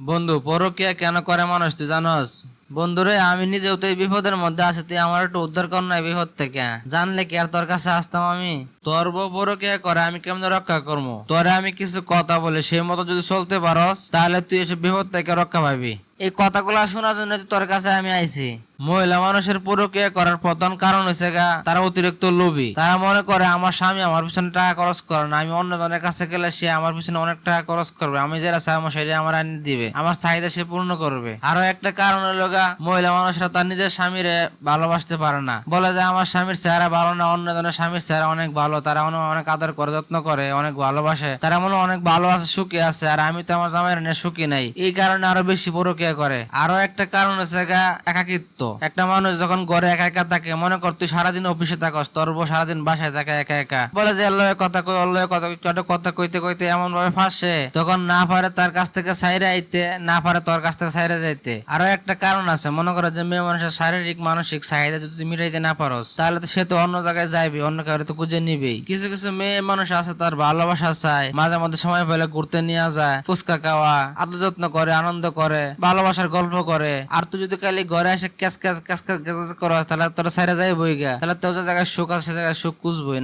বন্ধু, পরকিয়া কেন করে মানুষ তুই জানস? বন্ধুরে, আমি নিজেও তো এই বিপদের মধ্যে আছি, তুই আমার একটু উদ্ধার কর না বিপদ থেকে। জানলে কি আর তোর কাছে আসতাম আমি? তোর বউ পরকিয়া করে, আমি কেমনে রক্ষা করব তোরে আমি কিছু কথা বলে, সেই মতো যদি চলতে পারস, তাহলে তুই এসব বিপদ থেকে রক্ষা পাবি। এই কথাগুলো শোনার জন্য তোর কাছে আমি আইছি। মহিলা মানুষের পরকিয়া করার প্রধান কারণ হচ্ছে গা, তারা অতিরিক্ত লোভী। তারা মনে করে, আমার স্বামী আমার পিছনে টাকা খরচ করে না, আমি অন্য জনের কাছে গেলে সে আমার পিছনে অনেক টাকা খরচ করবে। আমি যেটা চাই, আমার সেটা আমার আনি দিবে। আমার চাহিদা সে পূর্ণ করবে। আরও একটা কারণ হলো গা, মহিলা মানুষরা তার নিজের স্বামীরে ভালোবাসতে পারে না। বলে যে, আমার স্বামীর চেহারা ভালো না, অন্য জনের স্বামীর চেহারা অনেক ভালো। তারা অনেক আদর করে, যত্ন করে, অনেক ভালোবাসে। তারা মনে অনেক ভালো আছে, সুখী আছে, আর আমি তো আমার জামাইয়ের সুখী নাই। এই কারণে আরও বেশি পরকিয়া করে। আরও একটা কারণ হচ্ছে গা, একাকিত্ব। একটা মানুষ যখন ঘরে একা একা থাকে, মনে কর তুই সারাদিন অফিসে থাকস, তোর সারাদিন বাসায় থাকে একা একা। বলে যে আল্লাহ কথা কই আল্লাহ কথা কই কত কথা কইতে কইতে এমন ভাবে ফাঁসে। তখন না পারে তার কাছ থেকে সাইরে আইতে, না পারে তোর কাছ থেকে সাইরে যাইতে। আরও একটা কারণ আছে, মনে করো যে, মেয়ে মানুষের শারীরিক, মানসিক চাহিদা যদি তুই মিটাইতে না পারস, তাহলে তো সে তো অন্য জায়গায় যাইবে, অন্য কাউরে তো খুঁজে নিবেই। কিছু কিছু মেয়ে মানুষ আছে, তার ভালোবাসা চায়, মাঝে মধ্যে সময় পেলে ঘুরতে নিয়ে যায়, ফুচকা খাওয়া, আদর যত্ন করে, আনন্দ করে, ভালোবাসার গল্প করে। আর তুই যদি খালি ঘরে এসে ক্যাস ক্যাস ক্যাস ক্যাস করস তাহলে তোর সাইডে যাই বই গা। তাহলে তোর জায়গায় সুখ আছে জায়গায় সুখ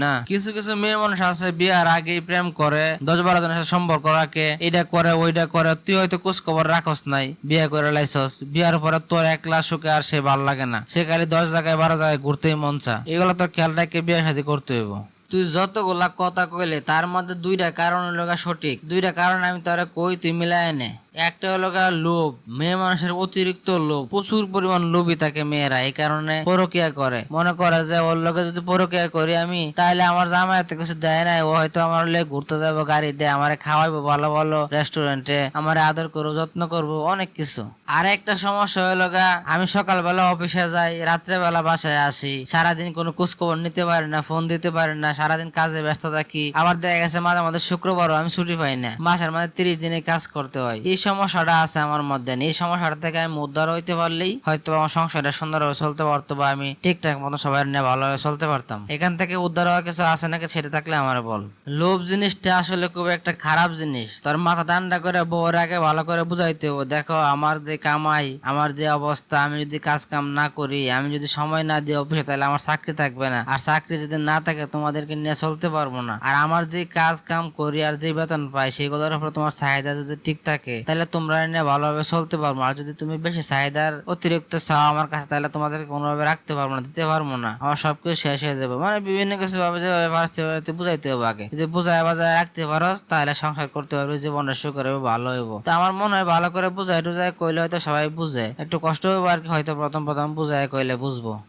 না। কিছু কিছু মেয়ে মানুষ আছে, বিয়ার আগেই প্রেম করে, দশ বারো জনের সাথে সম্পর্ক রাখে এটা করে ওইটা করে, তুই হয়তো খোঁজ খবর রাখস নাই, বিয়ে করে বিয়ার পরে তোর একলা সুখে আর সে ভালো লাগে না। সে খালি দশ জায়গায়, বারো জায়গায় ঘুরতেই মন চা এগুলো তোর খেয়াল রেখে বিয়ে শাদী করতে হইব। তুই যতগুলা কথা কইলে, তার মধ্যে দুইটা কারণ হলো গা সঠিক। দুইটা কারণ আমি তোরা কই, তুই মিলাই নে। একটা হলো লোভ, মেয়ে মানুষের অতিরিক্ত লোভ, প্রচুর পরিমাণ লোভী থাকে মেয়েরা, এই কারণে পরকিয়া করে। মনে করে যে ওর লোকে যদি পরকিয়া করি আমি তাহলে আমার জামাই এত কিছু দেয় নাই, ও হয়তো আমার লেগে ঘুরতে যাব গাড়ি দেয় আমারে খাওয়াইবো, ভালো ভালো রেস্টুরেন্টে আমার আদর করব, যত্ন করব, অনেক কিছু। আর একটা সমস্যা হলো গা, আমি সকালবেলা অফিসে যাই, রাত্রেবেলা বাসায় আসি, সারাদিন কোনো খোঁজখবর নিতে পারি না ফোন দিতে পারি না, সারাদিন কাজে ব্যস্ত থাকি। আবার দেখা গেছে মাঝে মাঝে শুক্রবারও আমি ছুটি পাই না। মাসের মাঝে তিরিশ দিনে কাজ করতে হয়। এই সমস্যাটা আছে আমার মধ্যে এই সমস্যাটা থেকে আমি উদ্ধার হইতে পারলেই হয়তো আমার সংসারটা সুন্দরভাবে চলতে পারতো বা আমি ঠিকঠাক মতো সবাই নিয়ে ভালোভাবে চলতে পারতাম। এখান থেকে উদ্ধার হওয়ার কিছু আছে নাকি ছেড়ে থাকলে আমার বল। লোভ জিনিসটা আসলে খুব একটা খারাপ জিনিস। তোর মাথা ঠান্ডা করে বউর আগে ভালো করে বুঝাইতে হবে। দেখো, আমার যে কামাই, আমার যে অবস্থা, আমি যদি কাজ কাম না করি, আমি যদি সময় না দিই অফিসে, তাহলে আমার চাকরি থাকবে না। আর চাকরি যদি না থাকে, তোমাদেরকে নিয়ে চলতে পারব না। আর আমার যে কাজ কাম করি আর যে বেতন পাই, সেগুলোর উপর তোমার চাহিদা যদি ঠিক থাকে তাহলে তোমরা নিয়ে ভালোভাবে চলতে পারব। আর যদি তুমি বেশি চাহিদার অতিরিক্ত চাও আমার কাছে, তাহলে তোমাদেরকে কোনোভাবে রাখতে পারব না, দিতে পারব না। আমার সবকিছু শেষ হয়ে যাবে। মানে বিভিন্ন কিছু ভাবে যেভাবে পারতে বুঝাইতে হবে আগে। যদি বুঝায় বাজায় রাখতে পারো, তাহলে সংসার করতে পারবে জীবনটা সুখের হবে, ভালো হইব। তো আমার মনে হয় ভালো করে বুঝাই টুজাই কইলে হয়তো সবাই বুঝে। একটু কষ্ট হবে আর কি, হয়তো প্রথম প্রথম বুঝায় কইলে বুঝব।